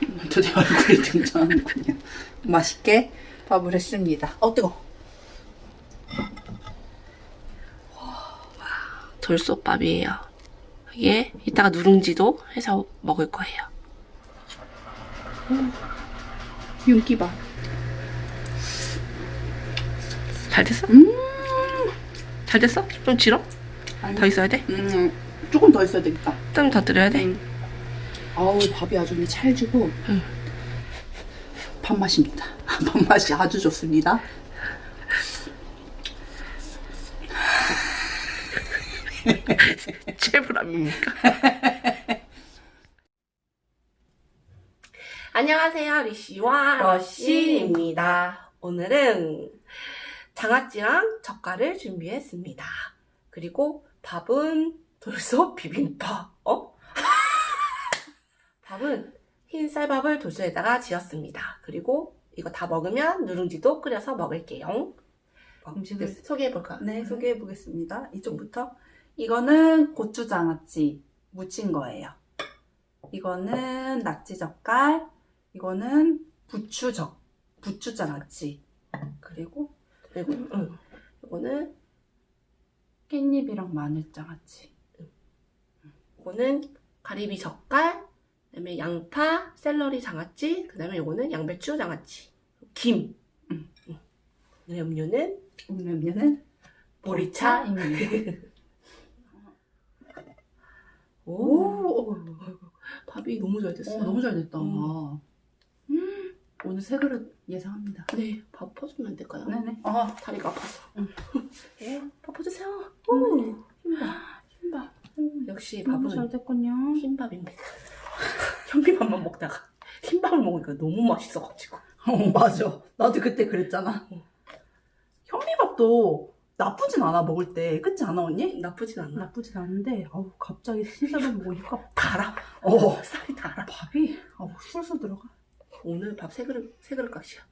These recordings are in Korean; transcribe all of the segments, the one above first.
드디어 얼굴이 등장하는군요. 맛있게 밥을 했습니다. 어, 뜨거. 돌솥밥이에요. 이게 이따가 누룽지도 해서 먹을 거예요. 윤기밥. 잘 됐어? 음. 잘 됐어? 좀 질어? 아니. 더 있어야 돼? 음, 조금 더 있어야 되겠다. 좀 더 들여야 돼? 응. 아우, 밥이 아주 그냥 찰지고. 응. 밥맛입니다. 밥맛이 아주 좋습니다. 최불암입니까? 안녕하세요. 리씨와 러쉬입니다. 오늘은 장아찌랑 젓갈을 준비했습니다. 그리고 밥은 돌솥 비빔밥. 어? 밥은 흰 쌀밥을 돌솥에다가 지었습니다. 그리고 이거 다 먹으면 누룽지도 끓여서 먹을게요. 음식을 소개해 볼까? 네, 소개해 보겠습니다. 이쪽부터. 이거는 고추장아찌 무친 거예요. 이거는 낙지젓갈, 이거는 부추젓, 부추장아찌. 그리고 그리고 응. 이거는 깻잎이랑 마늘장아찌. 이거는 가리비 젓갈, 그다음에 양파, 샐러리 장아찌, 그다음에 이거는 양배추 장아찌, 김. 음. 음. 오늘 음료는 음료는 보리차. 보리차입니다. 오, 오, 오, 밥이 너무 잘 됐어 요. 너무 잘 됐다. 음. 음, 오늘 세 그릇 예상합니다. 네, 밥 퍼주면 안 될까요? 네네. 아, 다리가 아파서. 응. 예, 밥 퍼주세요. 오, 흰밥. 흰밥. 역시 너무 잘 밥은 됐군요. 흰밥입니다. 현미밥만 먹다가 흰밥을 먹으니까 너무 맛있어가지고. 어, 맞아. 나도 그때 그랬잖아. 현미밥도 나쁘진 않아, 먹을 때. 그렇지 않아, 언니? 나쁘진 않나? 나쁘진 않은데, 아우, 갑자기 신사를 먹으니까 달아. 어. 쌀이 달아. 밥이, 아우, 술술 들어가. 오늘 밥 세 그릇, 세 그릇 값이야.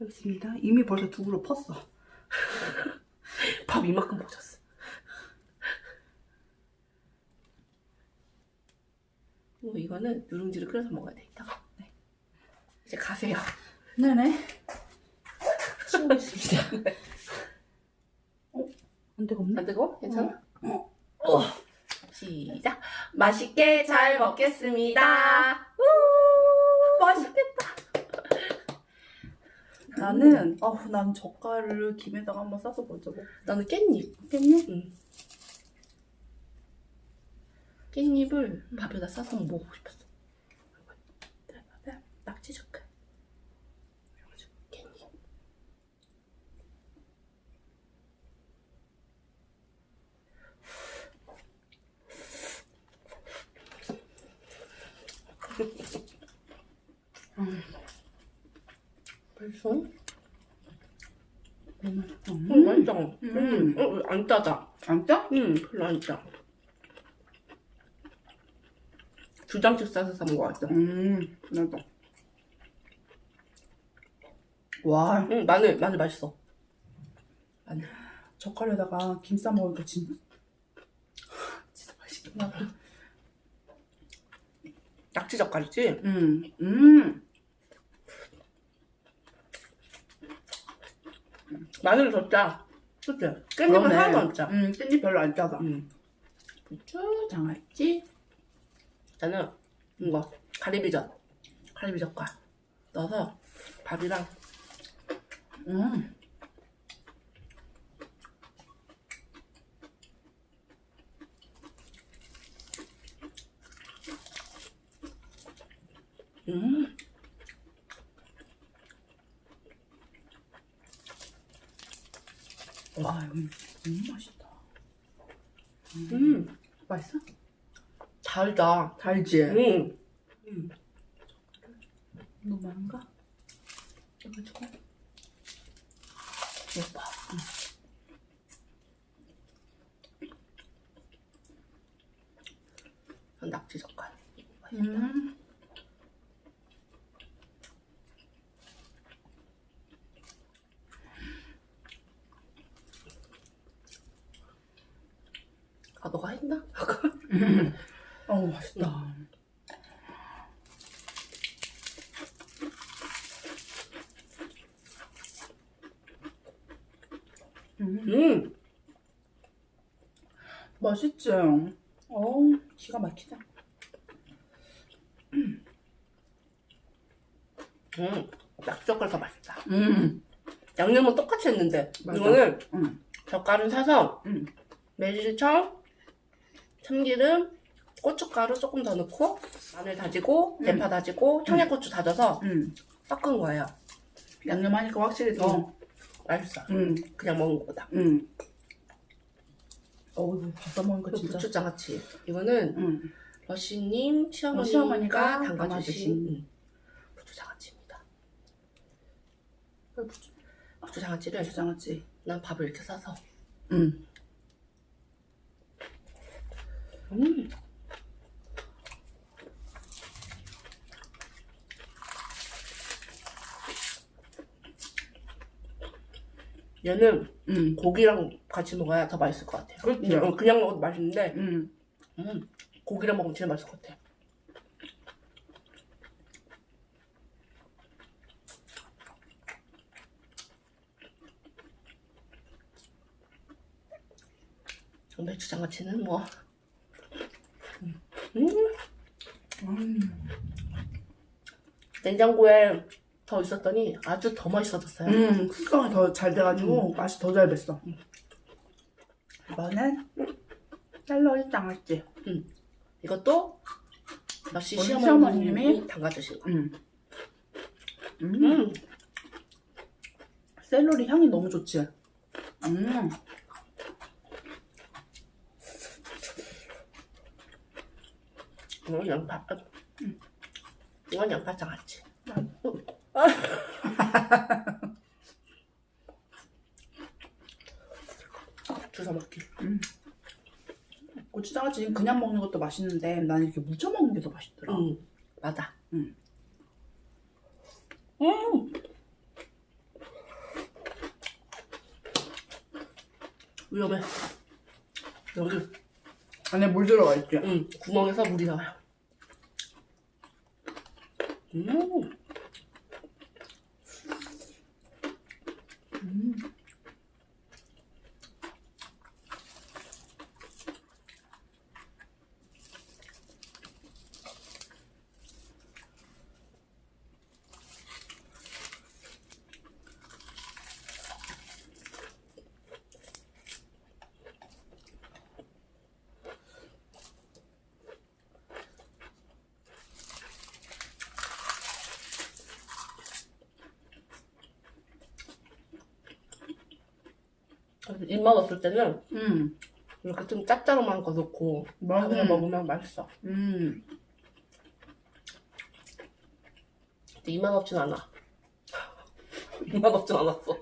여기 있습니다. 이미 벌써 두 그릇 펐어. 밥 이만큼 먹었어. 뭐 이거는 누룽지를 끓여서 먹어야 돼 이따가. 네. 이제 가세요. 네네. 치우겠습니다. 어? 안 없네? 안 뜨거? 괜찮아? 어. 어. 시작. 맛있게 잘 먹겠습니다. 우, 맛있겠다. 나는, 아우, 난 젓갈을 김에다가 한번 싸서 먼저 먹 나는 깻잎. 겠니? 응. 깻잎을 밥에다 싸서 먹고 싶었어. 낙지 젓갈. 그래가지고 깻잎. 맛있어? 너무 맛있다. 응, 맛있다. 음. 음. 어, 안 짜다. 안 짜? 응, 별로 안 짜. 두 장씩 싸서 싸 먹어야겠다. 음, 나도. 와, 응, 마늘, 마늘 맛있어. 마늘. 젓갈에다가 김 싸 먹으니까 진짜, 진짜 맛있겠다. 낙지 젓갈이지? 음, 음. 마늘을 더 짜. 그치? 깻잎은 그러네. 하나도 안 짜. 음, 깻잎 별로 안 짜다. 응. 부추, 장아찌. 나는 이거 가리비젓, 가리비젓갈 넣어서 밥이랑 음. 음, 와, 이거 너무 맛있다. 음, 맛있어? 달다. 달지? 음, 음. 너무 많은가? 해가지고. 예뻐. 음. 낙지 젓갈. 맛있다. 음. 아, 너가 했나? 맛있다. 음. 음. 맛있죠? 어 기가 막히다. 음. 음, 낙젓갈 더 맛있다. 음. 양념은 똑같이 했는데 맞아. 이거는 음. 젓갈을 사서 음. 매실청, 참기름, 고춧가루 조금 더 넣고 마늘 다지고 음. 대파 다지고 청양고추 다져서 음. 섞은 거예요. 양념하니까 확실히 더. 맛있어. 음. 그냥 먹는 것보다. 음. 어우, 밥 싸 먹으니까 그 진짜. 부추장아찌. 이거는 음. 러시님 어, 시어머니가 시어머니가 담가주신 담가주신. 음, 부추장아찌입니다. 그 부추- 부추장아찌를 부추장아찌. 난 밥을 이렇게 싸서 음. 음. 얘는 음. 고기랑 같이 먹어야 더 맛있을 것 같아요. 그렇죠. 어, 그냥 먹어도 맛있는데 음. 음, 고기랑 먹으면 제일 맛있을 것 같아요. 매주 장아찌는 뭐 음, 음. 냉장고에 더 있었더니 아주 더 맛있어졌어요. 음. 숙성이 더 잘 돼가지고 맛이 더잘 뱄어. 이거는 샐러리 장아찌. 이것도 우리 시어머님이 시어머님이 담가주신 거. 음. 음. 음, 샐러리 향이 너무 좋지? 음. 이건 양파. 음. 이건 양파 장아찌. 음. 주워 먹기. 고추장아찌 그냥 먹는 것도 맛있는데 나는 이렇게 무쳐 먹는 게 더 맛있더라. 음, 맞아. 음. 음. 위험해. 여기, 안에 물 들어가 있지? 음, 구멍에서 물이 나와요. 음, 음. 입맛 없을 때는 음. 이렇게 좀 짭짤한 거 넣고 맞아. 밥을 먹으면 맛있어. 음. 근데 입맛 없진 않아. 입맛 없진 않았어.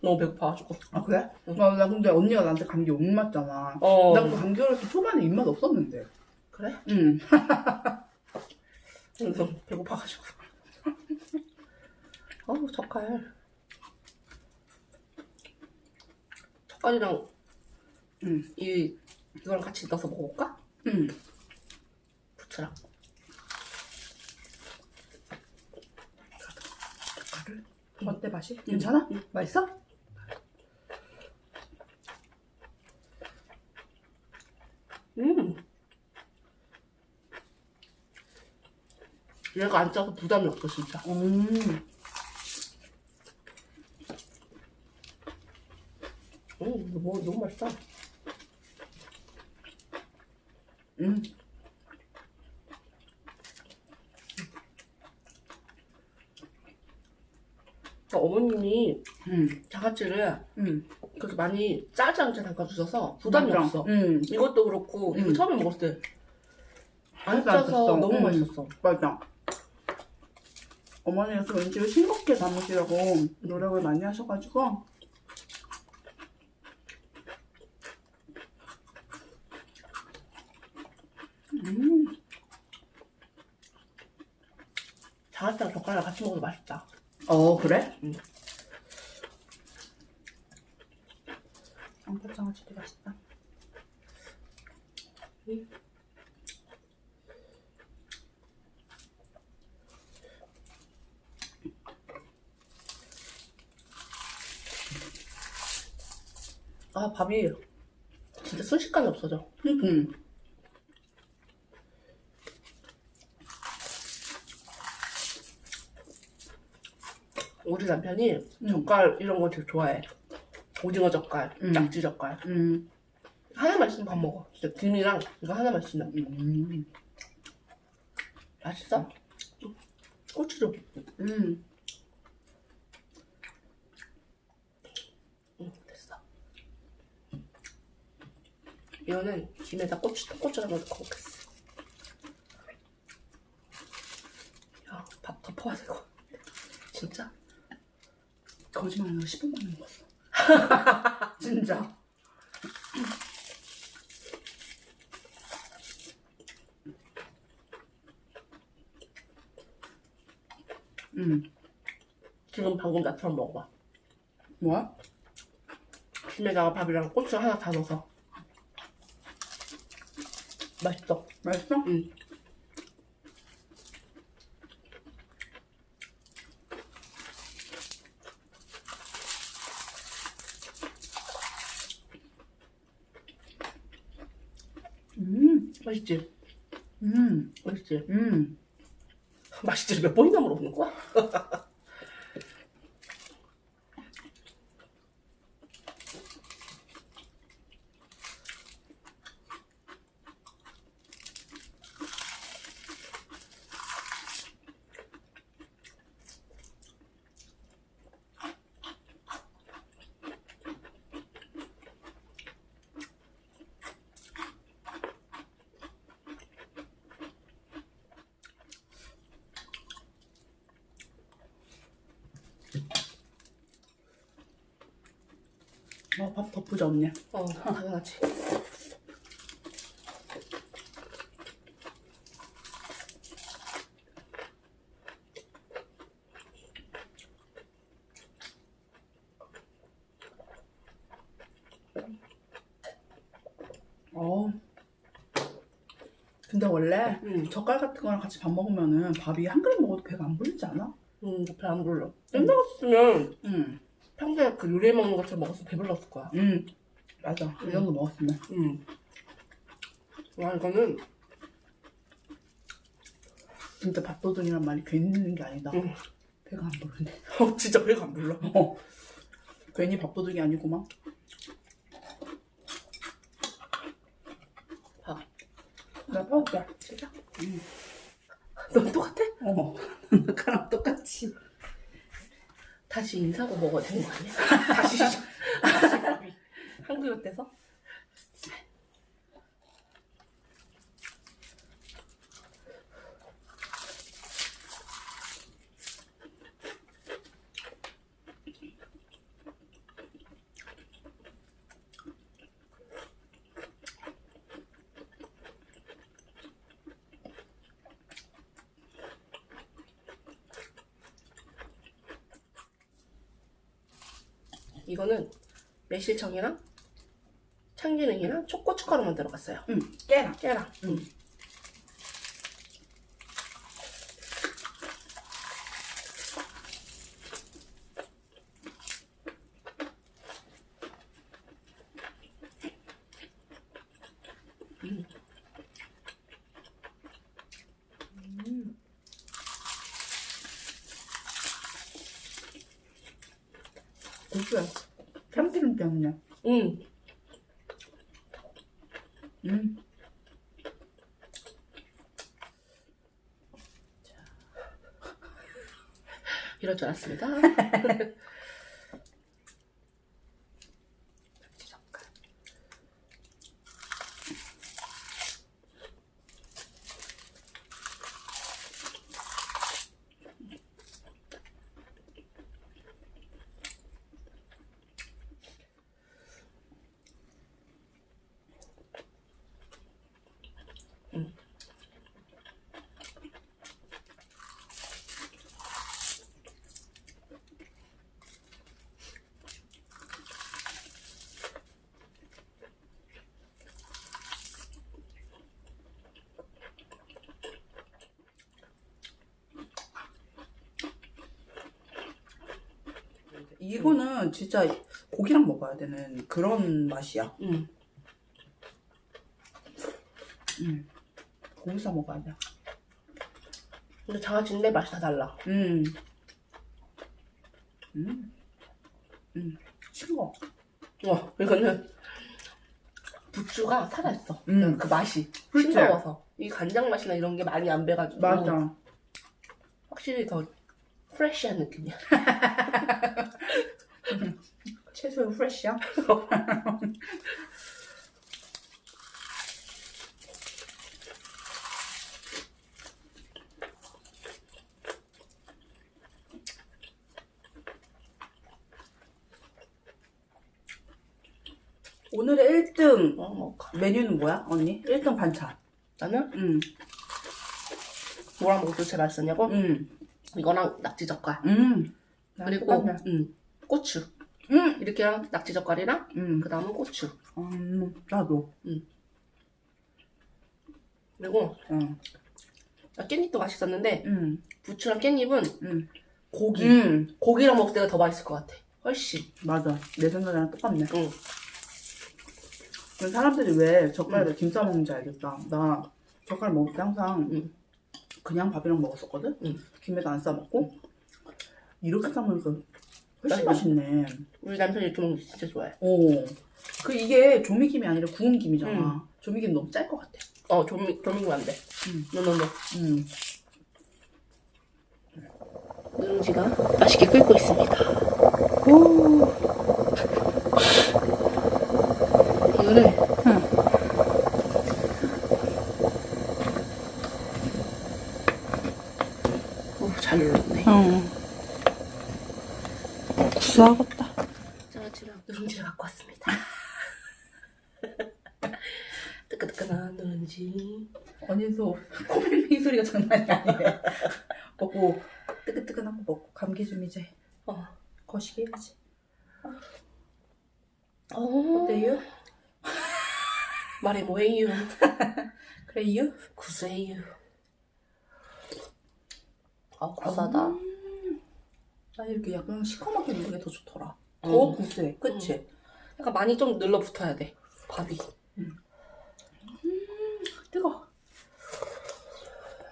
너무 배고파가지고. 아 그래? 나, 나 근데 언니가 나한테 감기 못 맞잖아. 어. 나그 감기 어렸을 때 초반에 입맛 없었는데. 그래? 응. 그래서 배고파가지고. 어우, 젓갈. 젓갈이랑 응. 이, 이거랑 같이 넣어서 먹어볼까? 응. 부추랑. 젓갈을. 어때 맛이? 괜찮아? 맛있어? 음. 얘가 안 짜서 부담이 없어, 진짜. 음. 음, 이거 뭐, 너무 맛있다. 음. 그러니까 어머님이 음. 장아찌를 음. 그렇게 많이 짜지 않게 담가주셔서 부담이 맞아. 없어. 음. 이것도 그렇고 이거 음. 처음에 먹었을 때안 하나도 안 짜서. 너무 음. 맛있었어. 맞아. 좀 음식을 싱겁게 담으시려고 노력을 많이 하셔가지고 음. 장아찌랑 젓갈이랑 같이 먹어도 맛있다. 어 그래? 응. 양파 장아찌도 맛있다. 아, 밥이 진짜 순식간에 없어져. 음. 우리 남편이 음. 젓갈 이런 거 되게 좋아해. 오징어 젓갈, 음. 낙지 젓갈. 음. 하나만 있으면 밥 먹어. 진짜 김이랑 이거 하나만 있으면. 음. 맛있어? 고추 좀. 음. 응, 됐어. 이거는 김에다 고추, 고추랑 넣고 먹겠어. 야, 밥 덮어야 되고. 진짜? 거짓말 안 하고 10분 만에 먹었어. 진짜. 음. 지금 방금 나처럼 먹어봐. 뭐야? 김에다가 밥이랑 고추 하나 다 넣어서. 맛있어. 맛있어? 응. 음. 맛있지? 음. 맛있지? 음. 맛있지? 몇 번이나 물어보는 거야? 어, 밥 덮으자, 언니. 어, 당연하지. 어. 근데 원래 응. 젓갈 같은 거랑 같이 밥 먹으면은 밥이 한 그릇 먹어도 배가 안 부르지 않아? 응, 배안 불러. 옛날 같으면 응. 평소에 그 요리해 먹는 것처럼 먹었으면 배불렀을 거야. 응. 맞아. 이 정도 먹었으면. 응. 와, 이거는, 진짜 밥도둑이란 말이 괜히 있는 게 아니다. 응. 배가 안 부르네. 어, 진짜 배가 안 불러. 어. 괜히 밥도둑이 아니구만. 밥. 나 파울게. 진짜? 응. 넌 똑같아? 어. 나랑 똑같이. 다시 인사하고 먹어야 되는 거 아니야? 다시, 다시 밥이 한 그릇 돼서? 이거는 매실청이랑 참기름이랑 초고춧가루만 들어갔어요. 응. 깨라. 깨랑. 응. 음. 고수야. 참기름 때문에. 응. 음. 이럴 줄 알았습니다. 이거는 진짜 고기랑 먹어야 되는 그런 맛이야. 음. 음. 고기 싸 먹어야 돼. 근데 장아찌인데 맛이 다 달라. 음. 음. 음. 싱거워. 어, 이거는 부추가 살아있어. 음. 그 맛이 그치? 싱거워서 이 간장 맛이나 이런 게 많이 안 배가지고 맞아. 확실히 더 프레쉬한 느낌이야. 채소에 프레쉬야? 오늘의 1등 어, 뭐 메뉴는 뭐야, 언니? 1등 반찬. 나는 응, 뭐랑 먹어도 제일 맛있었냐고? 응, 이거랑 낙지 젓갈 응. 그리고 음, 고추 응, 이렇게 랑 낙지 젓갈이랑 응. 그 다음은 고추 음, 나도. 그리고 응, 깻잎도 맛있었는데 응, 부추랑 깻잎은 응. 고기 응. 고기랑 먹을 때가 더 맛있을 것 같아 훨씬 맞아. 내 생각이랑 똑같네. 응. 사람들이 왜 젓갈에 김싸 먹는지 알겠다. 나 젓갈 먹을 때 항상 응. 그냥 밥이랑 먹었었거든? 응. 김에도 안 싸 먹고. 이렇게 싸 먹으니까 훨씬 맞아. 맛있네. 우리 남편이 거 진짜 좋아해 오. 그 이게 조미김이 아니라 구운 김이잖아. 응. 조미김 너무 짤 것 같아. 어 조미, 조미김 안 돼 응. 너너너 응. 누룽지가 맛있게 끓고 있습니다 오 이거를 오잘 눌렀네 응. 구수하겠다. 장아찌랑 누룽지를 갖고 왔습니다. 뜨끈뜨끈한 누룽지. 언니도 코맹맹이 소리가 장난이 아니네. 먹고 뜨끈뜨끈한 거 먹고 감기 좀 이제 어. 거시기 해야지. 어. 어때요? 말해 뭐해요? 그래요? 구세요. 아 구사다. 음. 나 이렇게 약간 시커멓게 누는 게 더 좋더라. 음. 더 구수해. 그치? 약간 많이 좀 늘러붙어야 돼. 밥이. 뜨거.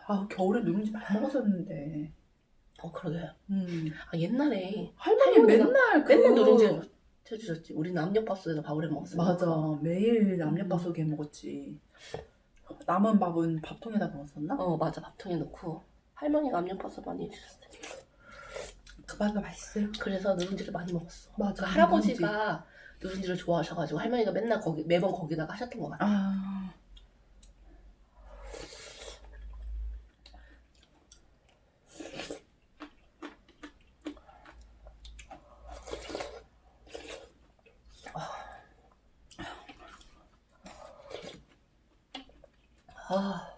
아 겨울에 누룽지 많이 먹었었는데. 어 그러게. 음. 아 옛날에 할머니 할머니가 맨날 그... 맨날 누룽지 해주셨지. 우리 남녀밥솥에서 밥을 해 먹었어. 맞아. 매일 남녀밥솥에 해 먹었지. 남은 밥은 밥통에다 넣었었나? 어 맞아 밥통에 넣고 할머니가 남녀밥솥 많이 해주셨어. 그 밥이 맛있어요. 그래서 누룽지를 많이 먹었어. 맞아. 그 할아버지가 누룽지 를 좋아하셔가지고 할머니가 맨날 거기 매번 거기다가 하셨던 것 같아. 아. 아.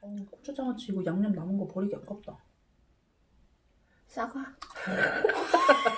어, 고추장아찌 이거 양념 남은 거 버리기 아깝다. 싸가.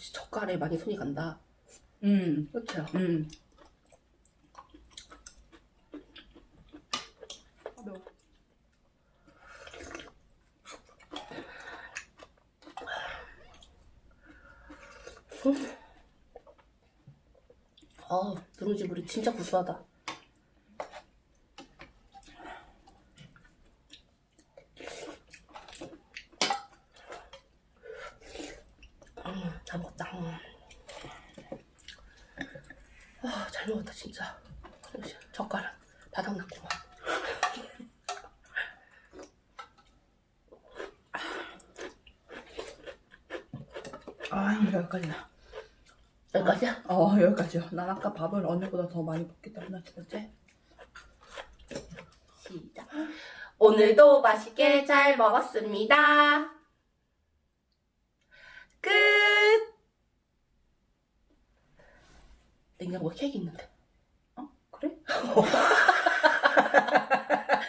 역시 젓갈에 많이 손이 간다. 음. 그렇죠. 음. 아, 매워. 아 누룽지 물이 진짜 구수하다. 아, 잘 먹었다, 진짜. 역시 젓가락 바닥났구만. 아 여기까지다. 여기까지야? 어 여기까지요. 난 아까 밥을 언니보다 더 많이 먹기 때문에 두 번째. 시작. 오늘도 맛있게 잘 먹었습니다. 냉장고에 케이크 있는데.